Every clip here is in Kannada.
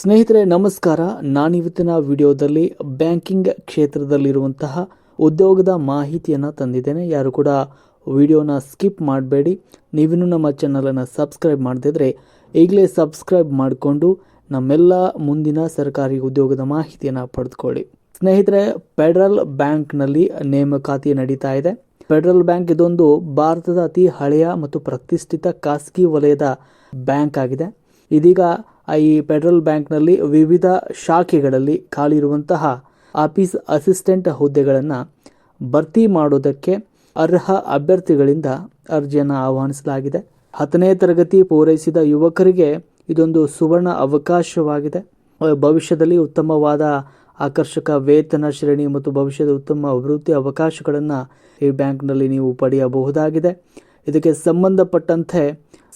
ಸ್ನೇಹಿತರೆ, ನಮಸ್ಕಾರ. ನಾನಿವತ್ತಿನ ವಿಡಿಯೋದಲ್ಲಿ ಬ್ಯಾಂಕಿಂಗ್ ಕ್ಷೇತ್ರದಲ್ಲಿರುವಂತಹ ಉದ್ಯೋಗದ ಮಾಹಿತಿಯನ್ನು ತಂದಿದ್ದೇನೆ. ಯಾರು ಕೂಡ ವಿಡಿಯೋನ ಸ್ಕಿಪ್ ಮಾಡಬೇಡಿ. ನೀವಿನ್ನೂ ನಮ್ಮ ಚಾನಲನ್ನು ಸಬ್ಸ್ಕ್ರೈಬ್ ಮಾಡದಿದ್ದರೆ ಈಗಲೇ ಸಬ್ಸ್ಕ್ರೈಬ್ ಮಾಡಿಕೊಂಡು ನಮ್ಮೆಲ್ಲ ಮುಂದಿನ ಸರ್ಕಾರಿ ಉದ್ಯೋಗದ ಮಾಹಿತಿಯನ್ನು ಪಡೆದುಕೊಳ್ಳಿ. ಸ್ನೇಹಿತರೆ, ಫೆಡರಲ್ ಬ್ಯಾಂಕ್ನಲ್ಲಿ ನೇಮಕಾತಿ ನಡೀತಾ ಇದೆ. ಫೆಡರಲ್ ಬ್ಯಾಂಕ್ ಇದೊಂದು ಭಾರತದ ಅತಿ ಹಳೆಯ ಮತ್ತು ಪ್ರತಿಷ್ಠಿತ ಖಾಸಗಿ ವಲಯದ ಬ್ಯಾಂಕ್ ಆಗಿದೆ. ಇದೀಗ ಈ ಫೆಡರಲ್ ಬ್ಯಾಂಕ್ನಲ್ಲಿ ವಿವಿಧ ಶಾಖೆಗಳಲ್ಲಿ ಖಾಲಿ ಇರುವಂತಹ ಆಫೀಸ್ ಅಸಿಸ್ಟೆಂಟ್ ಹುದ್ದೆಗಳನ್ನು ಭರ್ತಿ ಮಾಡೋದಕ್ಕೆ ಅರ್ಹ ಅಭ್ಯರ್ಥಿಗಳಿಂದ ಅರ್ಜಿಯನ್ನು ಆಹ್ವಾನಿಸಲಾಗಿದೆ. ಹತ್ತನೇ ತರಗತಿ ಪೂರೈಸಿದ ಯುವಕರಿಗೆ ಇದೊಂದು ಸುವರ್ಣ ಅವಕಾಶವಾಗಿದೆ. ಭವಿಷ್ಯದಲ್ಲಿ ಉತ್ತಮವಾದ ಆಕರ್ಷಕ ವೇತನ ಶ್ರೇಣಿ ಮತ್ತು ಭವಿಷ್ಯದ ಉತ್ತಮ ಅಭಿವೃದ್ಧಿ ಅವಕಾಶಗಳನ್ನು ಈ ಬ್ಯಾಂಕ್ನಲ್ಲಿ ನೀವು ಪಡೆಯಬಹುದಾಗಿದೆ. ಇದಕ್ಕೆ ಸಂಬಂಧಪಟ್ಟಂತೆ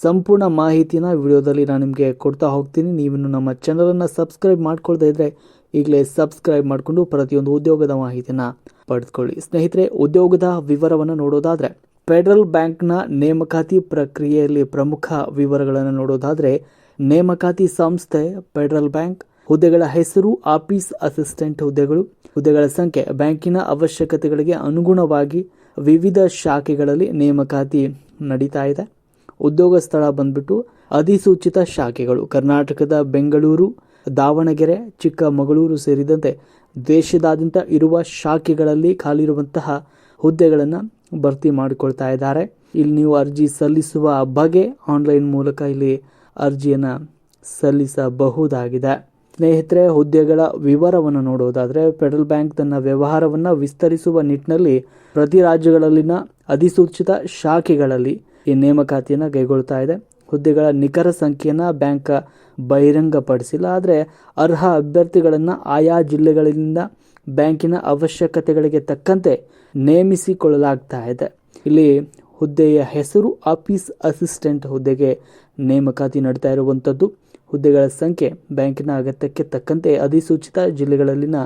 ಸಂಪೂರ್ಣ ಮಾಹಿತಿನ ವಿಡಿಯೋದಲ್ಲಿ ನಾನು ನಿಮಗೆ ಕೊಡ್ತಾ ಹೋಗ್ತೀನಿ. ನೀವಿನ್ನು ನಮ್ಮ ಚಾನಲನ್ನು ಸಬ್ಸ್ಕ್ರೈಬ್ ಮಾಡ್ಕೊಳ್ತಾ ಇದ್ದರೆ ಈಗಲೇ ಸಬ್ಸ್ಕ್ರೈಬ್ ಮಾಡಿಕೊಂಡು ಪ್ರತಿಯೊಂದು ಉದ್ಯೋಗದ ಮಾಹಿತಿನ ಪಡೆದುಕೊಳ್ಳಿ. ಸ್ನೇಹಿತರೆ, ಉದ್ಯೋಗದ ವಿವರವನ್ನು ನೋಡೋದಾದರೆ, ಫೆಡರಲ್ ಬ್ಯಾಂಕ್ನ ನೇಮಕಾತಿ ಪ್ರಕ್ರಿಯೆಯಲ್ಲಿ ಪ್ರಮುಖ ವಿವರಗಳನ್ನು ನೋಡೋದಾದರೆ, ನೇಮಕಾತಿ ಸಂಸ್ಥೆ, ಫೆಡರಲ್ ಬ್ಯಾಂಕ್, ಹುದ್ದೆಗಳ ಹೆಸರು, ಆಫೀಸ್ ಅಸಿಸ್ಟೆಂಟ್ ಹುದ್ದೆಗಳು, ಹುದ್ದೆಗಳ ಸಂಖ್ಯೆ, ಬ್ಯಾಂಕಿನ ಅವಶ್ಯಕತೆಗಳಿಗೆ ಅನುಗುಣವಾಗಿ ವಿವಿಧ ಶಾಖೆಗಳಲ್ಲಿ ನೇಮಕಾತಿ ನಡೀತಾ ಇದೆ. ಉದ್ಯೋಗ ಸ್ಥಳ ಬಂದ್ಬಿಟ್ಟು ಅಧಿಸೂಚಿತ ಶಾಖೆಗಳು ಕರ್ನಾಟಕದ ಬೆಂಗಳೂರು, ದಾವಣಗೆರೆ, ಚಿಕ್ಕಮಗಳೂರು ಸೇರಿದಂತೆ ದೇಶದಾದ್ಯಂತ ಇರುವ ಶಾಖೆಗಳಲ್ಲಿ ಖಾಲಿರುವಂತಹ ಹುದ್ದೆಗಳನ್ನು ಭರ್ತಿ ಮಾಡಿಕೊಳ್ತಾ ಇದ್ದಾರೆ. ಇಲ್ಲಿ ನೀವು ಅರ್ಜಿ ಸಲ್ಲಿಸುವ ಬಗೆ ಆನ್ಲೈನ್ ಮೂಲಕ ಇಲ್ಲಿ ಅರ್ಜಿಯನ್ನು ಸಲ್ಲಿಸಬಹುದಾಗಿದೆ. ಸ್ನೇಹಿತರೆ, ಹುದ್ದೆಗಳ ವಿವರವನ್ನು ನೋಡುವುದಾದರೆ ಫೆಡರಲ್ ಬ್ಯಾಂಕ್ ತನ್ನ ವ್ಯವಹಾರವನ್ನು ವಿಸ್ತರಿಸುವ ನಿಟ್ಟಿನಲ್ಲಿ ಪ್ರತಿ ರಾಜ್ಯಗಳಲ್ಲಿನ ಅಧಿಸೂಚಿತ ಶಾಖೆಗಳಲ್ಲಿ ಈ ನೇಮಕಾತಿಯನ್ನು ಕೈಗೊಳ್ತಾ ಇದೆ. ಹುದ್ದೆಗಳ ನಿಖರ ಸಂಖ್ಯೆಯನ್ನು ಬ್ಯಾಂಕ್ ಬಹಿರಂಗಪಡಿಸಿಲ್ಲ. ಆದರೆ ಅರ್ಹ ಅಭ್ಯರ್ಥಿಗಳನ್ನು ಆಯಾ ಜಿಲ್ಲೆಗಳಿಂದ ಬ್ಯಾಂಕಿನ ಅವಶ್ಯಕತೆಗಳಿಗೆ ತಕ್ಕಂತೆ ನೇಮಿಸಿಕೊಳ್ಳಲಾಗ್ತಾ ಇದೆ. ಇಲ್ಲಿ ಹುದ್ದೆಯ ಹೆಸರು ಆಫೀಸ್ ಅಸಿಸ್ಟೆಂಟ್ ಹುದ್ದೆಗೆ ನೇಮಕಾತಿ ನಡೀತಾ ಇರುವಂಥದ್ದು ಹುದ್ದೆಗಳ ಸಂಖ್ಯೆ ಬ್ಯಾಂಕಿನ ಅಗತ್ಯಕ್ಕೆ ತಕ್ಕಂತೆ ಅಧಿಸೂಚಿತ ಜಿಲ್ಲೆಗಳಲ್ಲಿನ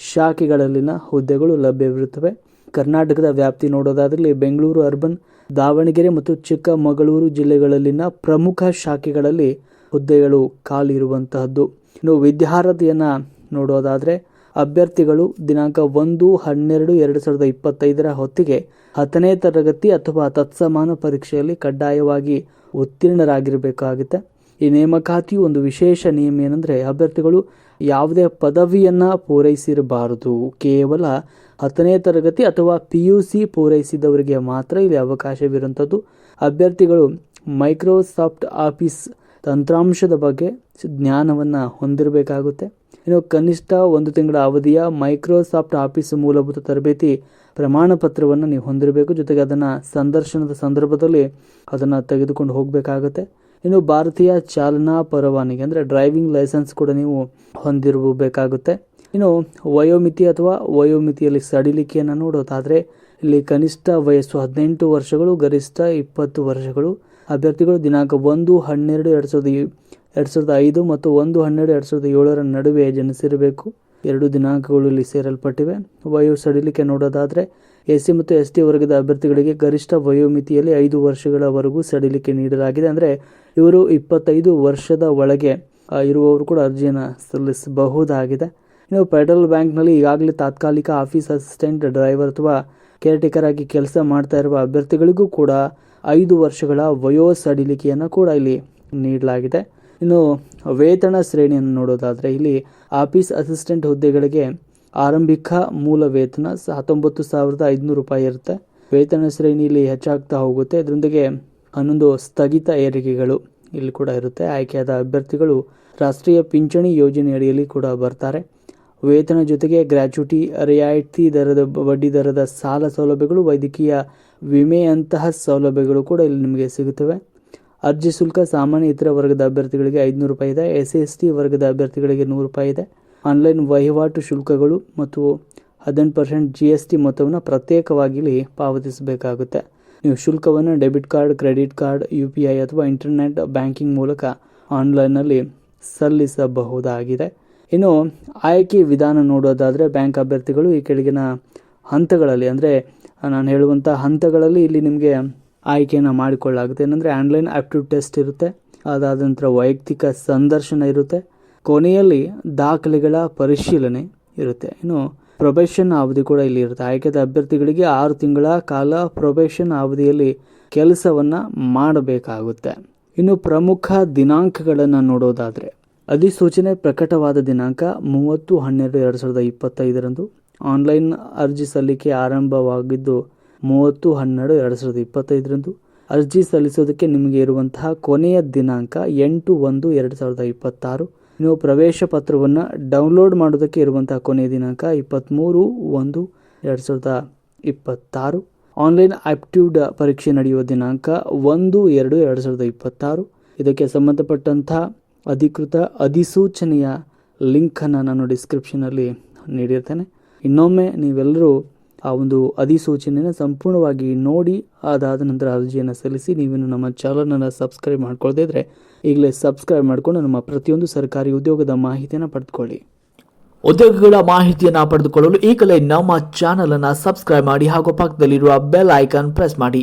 ಶಾಖೆಗಳಲ್ಲಿನ ಹುದ್ದೆಗಳು ಲಭ್ಯವಿರುತ್ತವೆ. ಕರ್ನಾಟಕದ ವ್ಯಾಪ್ತಿ ನೋಡೋದಾದಲ್ಲಿ ಬೆಂಗಳೂರು ಅರ್ಬನ್, ದಾವಣಗೆರೆ ಮತ್ತು ಚಿಕ್ಕಮಗಳೂರು ಜಿಲ್ಲೆಗಳಲ್ಲಿನ ಪ್ರಮುಖ ಶಾಖೆಗಳಲ್ಲಿ ಹುದ್ದೆಗಳು ಖಾಲಿ ಇರುವಂತಹದ್ದು. ಇನ್ನು ವಿದ್ಯಾರ್ಹತೆಯನ್ನು ನೋಡೋದಾದರೆ ಅಭ್ಯರ್ಥಿಗಳು ದಿನಾಂಕ ಒಂದು, ಹನ್ನೆರಡು, ಎರಡು ಸಾವಿರದ ಇಪ್ಪತ್ತೈದರ ಹೊತ್ತಿಗೆ ಹತ್ತನೇ ತರಗತಿ ಅಥವಾ ತತ್ಸಮಾನ ಪರೀಕ್ಷೆಯಲ್ಲಿ ಕಡ್ಡಾಯವಾಗಿ ಉತ್ತೀರ್ಣರಾಗಿರಬೇಕಾಗುತ್ತೆ. ಈ ನೇಮಕಾತಿಯು ಒಂದು ವಿಶೇಷ ನಿಯಮ ಏನಂದರೆ ಅಭ್ಯರ್ಥಿಗಳು ಯಾವುದೇ ಪದವಿಯನ್ನು ಪೂರೈಸಿರಬಾರದು. ಕೇವಲ ಹತ್ತನೇ ತರಗತಿ ಅಥವಾ ಪಿ ಯು ಸಿ ಪೂರೈಸಿದವರಿಗೆ ಮಾತ್ರ ಇಲ್ಲಿ ಅವಕಾಶವಿರುವಂಥದ್ದು ಅಭ್ಯರ್ಥಿಗಳು ಮೈಕ್ರೋಸಾಫ್ಟ್ ಆಫೀಸ್ ತಂತ್ರಾಂಶದ ಬಗ್ಗೆ ಜ್ಞಾನವನ್ನು ಹೊಂದಿರಬೇಕಾಗುತ್ತೆ. ಇನ್ನು ಕನಿಷ್ಠ ಒಂದು ತಿಂಗಳ ಅವಧಿಯ ಮೈಕ್ರೋಸಾಫ್ಟ್ ಆಫೀಸ್ ಮೂಲಭೂತ ತರಬೇತಿ ಪ್ರಮಾಣ ಪತ್ರವನ್ನು ನೀವು ಹೊಂದಿರಬೇಕು. ಜೊತೆಗೆ ಅದನ್ನು ಸಂದರ್ಶನದ ಸಂದರ್ಭದಲ್ಲಿ ಅದನ್ನು ತೆಗೆದುಕೊಂಡು ಹೋಗಬೇಕಾಗುತ್ತೆ. ಇನ್ನು ಭಾರತೀಯ ಚಾಲನಾ ಪರವಾನಗಿ ಅಂದರೆ ಡ್ರೈವಿಂಗ್ ಲೈಸೆನ್ಸ್ ಕೂಡ ನೀವು ಹೊಂದಿರಬೇಕಾಗುತ್ತೆ. ಇನ್ನು ವಯೋಮಿತಿ ಅಥವಾ ವಯೋಮಿತಿಯಲ್ಲಿ ಸಡಿಲಿಕೆಯನ್ನು ನೋಡೋದಾದರೆ ಇಲ್ಲಿ ಕನಿಷ್ಠ ವಯಸ್ಸು ಹದಿನೆಂಟು ವರ್ಷಗಳು, ಗರಿಷ್ಠ ಇಪ್ಪತ್ತು ವರ್ಷಗಳು. ಅಭ್ಯರ್ಥಿಗಳು ದಿನಾಂಕ ಒಂದು ಹನ್ನೆರಡು ಎರಡು ಸಾವಿರದ ಎರಡು ಸಾವಿರದ ಐದು ಮತ್ತು ಒಂದು ಹನ್ನೆರಡು ಎರಡು ಸಾವಿರದ ಏಳರ ನಡುವೆ ಜನಿಸಿರಬೇಕು. ಎರಡು ದಿನಾಂಕಗಳು ಇಲ್ಲಿ ಸೇರಲ್ಪಟ್ಟಿವೆ. ವಯೋ ಸಡಿಲಿಕೆ ನೋಡೋದಾದರೆ ಎಸ್ ಸಿ ಮತ್ತು ಎಸ್ ಟಿ ವರ್ಗದ ಅಭ್ಯರ್ಥಿಗಳಿಗೆ ಗರಿಷ್ಠ ವಯೋಮಿತಿಯಲ್ಲಿ ಐದು ವರ್ಷಗಳವರೆಗೂ ಸಡಿಲಿಕೆ ನೀಡಲಾಗಿದೆ. ಅಂದರೆ ಇವರು ಇಪ್ಪತ್ತೈದು ವರ್ಷದ ಒಳಗೆ ಇರುವವರು ಕೂಡ ಅರ್ಜಿಯನ್ನು ಸಲ್ಲಿಸಬಹುದಾಗಿದೆ. ಇನ್ನು ಫೆಡರಲ್ ಬ್ಯಾಂಕ್ನಲ್ಲಿ ಈಗಾಗಲೇ ತಾತ್ಕಾಲಿಕ ಆಫೀಸ್ ಅಸಿಸ್ಟೆಂಟ್, ಡ್ರೈವರ್ ಅಥವಾ ಕೇರ್ಟೇಕರ್ ಆಗಿ ಕೆಲಸ ಮಾಡ್ತಾ ಇರುವ ಅಭ್ಯರ್ಥಿಗಳಿಗೂ ಕೂಡ ಐದು ವರ್ಷಗಳ ವಯೋ ಸಡಿಲಿಕೆಯನ್ನು ಕೂಡ ಇಲ್ಲಿ ನೀಡಲಾಗಿದೆ. ಇನ್ನು ವೇತನ ಶ್ರೇಣಿಯನ್ನು ನೋಡೋದಾದರೆ ಇಲ್ಲಿ ಆಫೀಸ್ ಅಸಿಸ್ಟೆಂಟ್ ಹುದ್ದೆಗಳಿಗೆ ಆರಂಭಿಕ ಮೂಲ ವೇತನ ಹತ್ತೊಂಬತ್ತು ಸಾವಿರದ ಐದುನೂರು ರೂಪಾಯಿ ಇರುತ್ತೆ. ವೇತನ ಶ್ರೇಣಿಯಲ್ಲಿ ಹೆಚ್ಚಾಗ್ತಾ ಹೋಗುತ್ತೆ. ಇದರೊಂದಿಗೆ ಹನ್ನೊಂದು ಸ್ಥಗಿತ ಏರಿಕೆಗಳು ಇಲ್ಲಿ ಕೂಡ ಇರುತ್ತೆ. ಆಯ್ಕೆಯಾದ ಅಭ್ಯರ್ಥಿಗಳು ರಾಷ್ಟ್ರೀಯ ಪಿಂಚಣಿ ಯೋಜನೆ ಅಡಿಯಲ್ಲಿ ಕೂಡ ಬರ್ತಾರೆ. ವೇತನ ಜೊತೆಗೆ ಗ್ರ್ಯಾಚ್ಯುಟಿ ರಿಯಾಯಿತಿ ದರದ, ಬಡ್ಡಿ ದರದ ಸಾಲ ಸೌಲಭ್ಯಗಳು, ವೈದ್ಯಕೀಯ ವಿಮೆಯಂತಹ ಸೌಲಭ್ಯಗಳು ಕೂಡ ಇಲ್ಲಿ ನಿಮಗೆ ಸಿಗುತ್ತವೆ. ಅರ್ಜಿ ಶುಲ್ಕ ಸಾಮಾನ್ಯ ಇತರ ವರ್ಗದ ಅಭ್ಯರ್ಥಿಗಳಿಗೆ ಐದುನೂರು ರೂಪಾಯಿ ಇದೆ. ಎಸ್ ಎಸ್ ಟಿ ವರ್ಗದ ಅಭ್ಯರ್ಥಿಗಳಿಗೆ ನೂರು ರೂಪಾಯಿ ಇದೆ. ಆನ್ಲೈನ್ ವಹಿವಾಟು ಶುಲ್ಕಗಳು ಮತ್ತು ಹದಿನೆಂಟು ಪರ್ಸೆಂಟ್ ಜಿ ಎಸ್ ಟಿ ಮೊತ್ತವನ್ನು ಪ್ರತ್ಯೇಕವಾಗಿ ಪಾವತಿಸಬೇಕಾಗುತ್ತೆ. ನೀವು ಶುಲ್ಕವನ್ನು debit card, credit card, U P I ಅಥವಾ ಇಂಟರ್ನೆಟ್ ಬ್ಯಾಂಕಿಂಗ್ ಮೂಲಕ ಆನ್ಲೈನಲ್ಲಿ ಸಲ್ಲಿಸಬಹುದಾಗಿದೆ. ಇನ್ನು ಆಯ್ಕೆ ವಿಧಾನ ನೋಡೋದಾದರೆ ಬ್ಯಾಂಕ್ ಅಭ್ಯರ್ಥಿಗಳು ಈ ಕೆಳಗಿನ ಹಂತಗಳಲ್ಲಿ, ಅಂದರೆ ನಾನು ಹೇಳುವಂಥ ಹಂತಗಳಲ್ಲಿ ಇಲ್ಲಿ ನಿಮಗೆ ಆಯ್ಕೆಯನ್ನು ಮಾಡಿಕೊಳ್ಳಾಗುತ್ತೆ ಏನಂದರೆ ಆನ್ಲೈನ್ ಆಪ್ಟಿಟ್ಯೂಡ್ ಟೆಸ್ಟ್ ಇರುತ್ತೆ, ಅದಾದ ನಂತರ ವೈಯಕ್ತಿಕ ಸಂದರ್ಶನ ಇರುತ್ತೆ, ಕೊನೆಯಲ್ಲಿ ದಾಖಲೆಗಳ ಪರಿಶೀಲನೆ ಇರುತ್ತೆ. ಇನ್ನು ಪ್ರೊಬೇಷನ್ ಅವಧಿ ಕೂಡ ಇಲ್ಲಿ ಇರುತ್ತೆ. ಆಯ್ಕೆದ ಅಭ್ಯರ್ಥಿಗಳಿಗೆ ಆರು ತಿಂಗಳ ಕಾಲ ಪ್ರೊಬೇಷನ್ ಅವಧಿಯಲ್ಲಿ ಕೆಲಸವನ್ನ ಮಾಡಬೇಕಾಗುತ್ತೆ. ಇನ್ನು ಪ್ರಮುಖ ದಿನಾಂಕಗಳನ್ನು ನೋಡೋದಾದ್ರೆ, ಅಧಿಸೂಚನೆ ಪ್ರಕಟವಾದ ದಿನಾಂಕ ಮೂವತ್ತು ಹನ್ನೆರಡು ಎರಡು ಸಾವಿರದ ಇಪ್ಪತ್ತೈದರಂದು, ಆನ್ಲೈನ್ ಅರ್ಜಿ ಸಲ್ಲಿಕೆ ಆರಂಭವಾಗಿದ್ದು ಮೂವತ್ತು ಹನ್ನೆರಡು ಎರಡು ಸಾವಿರದ ಇಪ್ಪತ್ತೈದರಂದು, ಅರ್ಜಿ ಸಲ್ಲಿಸೋದಕ್ಕೆ ನಿಮಗೆ ಇರುವಂತಹ ಕೊನೆಯ ದಿನಾಂಕ ಎಂಟು ಒಂದು ಎರಡು ಸಾವಿರದ ಇಪ್ಪತ್ತಾರು ನೀವು ಪ್ರವೇಶ ಪತ್ರವನ್ನು ಡೌನ್ಲೋಡ್ ಮಾಡೋದಕ್ಕೆ ಇರುವಂಥ ಕೊನೆಯ ದಿನಾಂಕ ಇಪ್ಪತ್ತ್ಮೂರು ಒಂದು ಎರಡು ಸಾವಿರದ ಇಪ್ಪತ್ತಾರು. ಆನ್ಲೈನ್ ಆಪ್ಟ್ಯೂಡ್ ಪರೀಕ್ಷೆ ನಡೆಯುವ ದಿನಾಂಕ ಒಂದು ಎರಡು ಎರಡು ಸಾವಿರದ ಇಪ್ಪತ್ತಾರು. ಇದಕ್ಕೆ ಸಂಬಂಧಪಟ್ಟಂಥ ಅಧಿಕೃತ ಅಧಿಸೂಚನೆಯ ಲಿಂಕನ್ನು ನಾನು ಡಿಸ್ಕ್ರಿಪ್ಷನಲ್ಲಿ ನೀಡಿರ್ತೇನೆ. ಇನ್ನೊಮ್ಮೆ ನೀವೆಲ್ಲರೂ ಆ ಒಂದು ಅಧಿಸೂಚನೆಯನ್ನು ಸಂಪೂರ್ಣವಾಗಿ ನೋಡಿ, ಅದಾದ ನಂತರ ಅರ್ಜಿಯನ್ನು ಸಲ್ಲಿಸಿ ನೀವೇನು ನಮ್ಮ ಚಾನಲನ್ನು ಸಬ್ಸ್ಕ್ರೈಬ್ ಮಾಡ್ಕೊಳ್ಳದೇ ಇದ್ದರೆ ಈಗಲೇ ಸಬ್ಸ್ಕ್ರೈಬ್ ಮಾಡಿಕೊಂಡು ನಮ್ಮ ಪ್ರತಿಯೊಂದು ಸರ್ಕಾರಿ ಉದ್ಯೋಗದ ಮಾಹಿತಿಯನ್ನು ಪಡೆದುಕೊಳ್ಳಿ. ಉದ್ಯೋಗಗಳ ಮಾಹಿತಿಯನ್ನು ಪಡೆದುಕೊಳ್ಳಲು ಈಗಲೇ ನಮ್ಮ ಚಾನಲನ್ನು ಸಬ್ಸ್ಕ್ರೈಬ್ ಮಾಡಿ ಹಾಗೂ ಪಕ್ಕದಲ್ಲಿರುವ ಬೆಲ್ ಐಕಾನ್ ಪ್ರೆಸ್ ಮಾಡಿ.